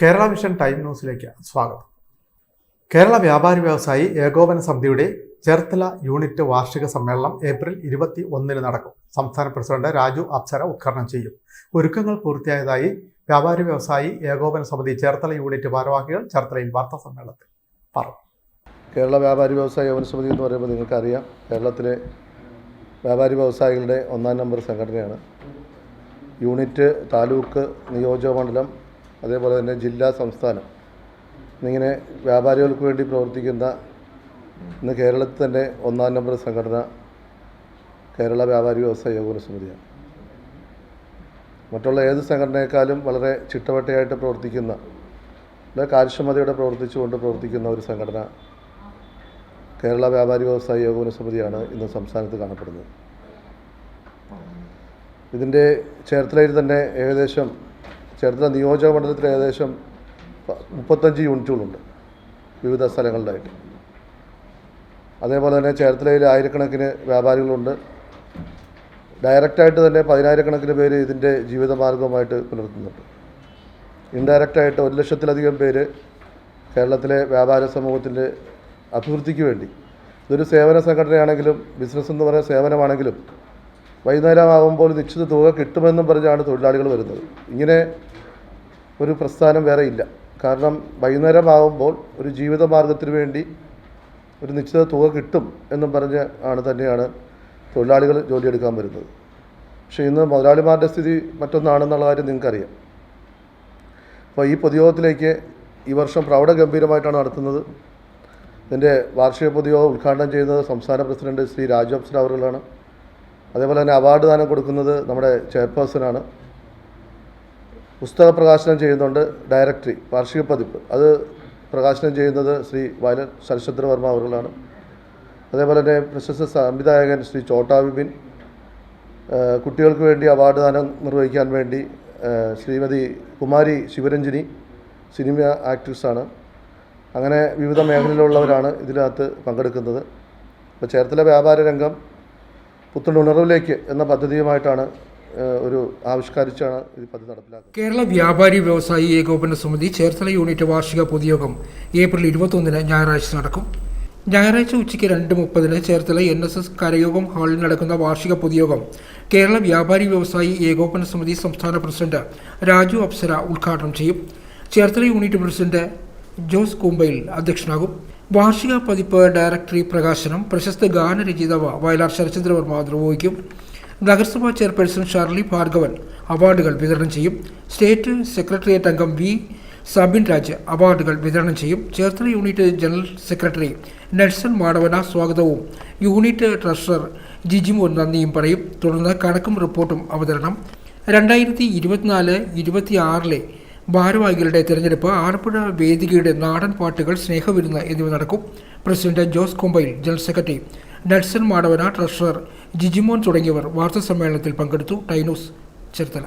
Kerala mission time ന്യൂസിലേക്ക് സ്വാഗതം. കേരള വ്യാപാരി വ്യവസായി ഏകോപന സമിതിയുടെ ചേർത്തല യൂണിറ്റ് വാർഷിക സമ്മേളനം ഏപ്രിൽ ഇരുപത്തി ഒന്നിന് നടക്കും. സംസ്ഥാന പ്രസിഡന്റ് രാജു അപ്സര ഉദ്ഘാടനം ചെയ്യും. ഒരുക്കങ്ങൾ പൂർത്തിയായതായി വ്യാപാരി വ്യവസായി ഏകോപന സമിതി ചേർത്തല യൂണിറ്റ് ഭാരവാഹികൾ ചേർത്തലയിൽ വാർത്താ സമ്മേളനത്തിൽ പറഞ്ഞു. കേരള വ്യാപാരി വ്യവസായി ഏകോപന സമിതി എന്ന് പറയുമ്പോൾ നിങ്ങൾക്കറിയാം കേരളത്തിലെ വ്യാപാരി വ്യവസായികളുടെ ഒന്നാം നമ്പർ സംഘടനയാണ്. യൂണിറ്റ് താലൂക്ക് നിയോജക മണ്ഡലം അതേപോലെ തന്നെ ജില്ലാ സംസ്ഥാനം. എന്നിങ്ങനെ വ്യാപാരികൾക്ക് വേണ്ടി പ്രവർത്തിക്കുന്ന ഇന്ന് കേരളത്തിൽ തന്നെ ഒന്നാം നമ്പർ സംഘടന കേരള വ്യാപാരി വ്യവസായ ഏകോപന സമിതിയാണ്. മറ്റുള്ള ഏത് സംഘടനയെക്കാളും വളരെ ചിട്ടവട്ടയായിട്ട് പ്രവർത്തിക്കുന്ന വളരെ കാര്യക്ഷമതയോടെ പ്രവർത്തിച്ചുകൊണ്ട് പ്രവർത്തിക്കുന്ന ഒരു സംഘടന കേരള വ്യാപാരി വ്യവസായ ഏകോപന സമിതിയാണ് ഇന്ന് സംസ്ഥാനത്ത് കാണപ്പെടുന്നത്. ഇതിന്റെ ചേർത്തലയിൽ തന്നെ ഏകദേശം ചേർത്തല നിയോജക മണ്ഡലത്തിൽ ഏകദേശം മുപ്പത്തഞ്ച് യൂണിറ്റുകളുണ്ട് വിവിധ സ്ഥലങ്ങളിലായിട്ട്. അതേപോലെ തന്നെ ചേർത്തലയിൽ ആയിരക്കണക്കിന് വ്യാപാരികളുണ്ട്. ഡയറക്റ്റായിട്ട് തന്നെ പതിനായിരക്കണക്കിന് പേര് ഇതിന്റെ ജീവിതമാർഗവുമായിട്ട് പുലർത്തുന്നുണ്ട്. ഇൻഡയറക്റ്റായിട്ട് ഒരു ലക്ഷത്തിലധികം പേര് കേരളത്തിലെ വ്യാപാര സമൂഹത്തിന്റെ അഭിവൃദ്ധിക്ക് വേണ്ടി. ഇതൊരു സേവന സംഘടനയാണെങ്കിലും ബിസിനസ് എന്ന് പറയുന്ന സേവനമാണെങ്കിലും വൈകുന്നേരമാകുമ്പോൾ നിശ്ചിത തുക കിട്ടുമെന്നും പറഞ്ഞാണ് തൊഴിലാളികൾ വരുന്നത്. ഇങ്ങനെ ഒരു പ്രസ്ഥാനം വേറെ ഇല്ല. കാരണം വൈകുന്നേരമാകുമ്പോൾ ഒരു ജീവിതമാർഗത്തിന് വേണ്ടി ഒരു നിശ്ചിത തുക കിട്ടും എന്നും പറഞ്ഞ് ആണ് തന്നെയാണ് തൊഴിലാളികൾ ജോലിയെടുക്കാൻ വരുന്നത്. പക്ഷേ ഇന്ന് മുതലാളിമാരുടെ സ്ഥിതി മറ്റൊന്നാണെന്നുള്ള കാര്യം നിങ്ങൾക്കറിയാം. അപ്പോൾ ഈ പൊതുയോഗത്തിലേക്ക് ഈ വർഷം പ്രൗഢഗംഭീരമായിട്ടാണ് നടത്തുന്നത്. ഇതിന്റെ വാർഷിക പൊതുയോഗം ഉദ്ഘാടനം ചെയ്യുന്നത് സംസ്ഥാന പ്രസിഡന്റ് ശ്രീ രാജു അവറുകളാണ് അതേപോലെ തന്നെ അവാർഡ് ദാനം കൊടുക്കുന്നത് നമ്മുടെ ചെയർപേഴ്സണാണ്. പുസ്തക പ്രകാശനം ചെയ്യുന്നുണ്ട് ഡയറക്ടറി വാർഷിക പതിപ്പ്. അത് പ്രകാശനം ചെയ്യുന്നത് ശ്രീ വയലൻ ശരശ്ചന്ദ്രവർമ്മ വർമ്മ അവറുകളാണ് അതേപോലെ തന്നെ പ്രശസ്ത സംവിധായകൻ ശ്രീ ചോട്ടാ വിപിൻ കുട്ടികൾക്ക് വേണ്ടി അവാർഡ് ദാനം നിർവഹിക്കാൻ വേണ്ടി ശ്രീമതി കുമാരി ശിവരഞ്ജിനി സിനിമ ആക്ട്രസ്സാണ് അങ്ങനെ വിവിധ മേഖലയിലുള്ളവരാണ് ഇതിനകത്ത് പങ്കെടുക്കുന്നത്. ഇപ്പോൾ ചേർത്തല വ്യാപാര രംഗം പുത്തൻ ഉണർവിലേക്ക് എന്ന പദ്ധതിയുമായിട്ടാണ് ഒരു ആവിഷ്കരിച്ചാണ് ഈ പദ്ധതി നടപ്പിലാക്കുന്നത്. കേരള വ്യാപാരി വ്യവസായി ഏകോപന സമിതി ചേർത്തല യൂണിറ്റ് വാർഷിക പൊതുയോഗം ഏപ്രിൽ ഇരുപത്തൊന്നിന് ഞായറാഴ്ച നടക്കും. ഞായറാഴ്ച ഉച്ചയ്ക്ക് രണ്ട് മുപ്പതിന് ചേർത്തല എൻ എസ് എസ് കരയോഗം ഹാളിൽ നടക്കുന്ന വാർഷിക പൊതുയോഗം കേരള വ്യാപാരി വ്യവസായി ഏകോപന സമിതി സംസ്ഥാന പ്രസിഡന്റ് രാജു അപ്സര ഉദ്ഘാടനം ചെയ്യും. ചേർത്തല യൂണിറ്റ് പ്രസിഡന്റ് ജോസ് കൂമ്പയിൽ അധ്യക്ഷനാകും. വാർഷിക പതിപ്പ് ഡയറക്ടറി പ്രകാശനം പ്രശസ്ത ഗാനരചയിതാവ് വയലാർ ശരചന്ദ്രവർമ്മ നിർവഹിക്കും. നഗരസഭാ ചെയർപേഴ്സൺ ഷാർലി ഭാർഗവൻ അവാർഡുകൾ വിതരണം ചെയ്യും. സ്റ്റേറ്റ് സെക്രട്ടേറിയറ്റ് അംഗം വി സബിൻ രാജ് അവാർഡുകൾ വിതരണം ചെയ്യും. Cherthala unit general secretary Nelson Madavana സ്വാഗതവും. യൂണിറ്റ് ട്രഷറർ ജിജിമോൻ നന്ദിയും പറയും. തുടർന്ന് കണക്കും റിപ്പോർട്ടും അവതരണം. രണ്ടായിരത്തി ഇരുപത്തിനാല് ഇരുപത്തിയാറിലെ ഭാരവാഹികളുടെ തിരഞ്ഞെടുപ്പ് ആലപ്പുഴ വേദികയുടെ നാടൻ പാട്ടുകൾ സ്നേഹവിരുന്ന് എന്നിവ നടക്കും. President Jose Kombayil general secretary Nelson Madavana treasurer Jijimon തുടങ്ങിയവർ വാർത്താസമ്മേളനത്തിൽ പങ്കെടുത്തു. ടൈനോസ് ചെറുത്തല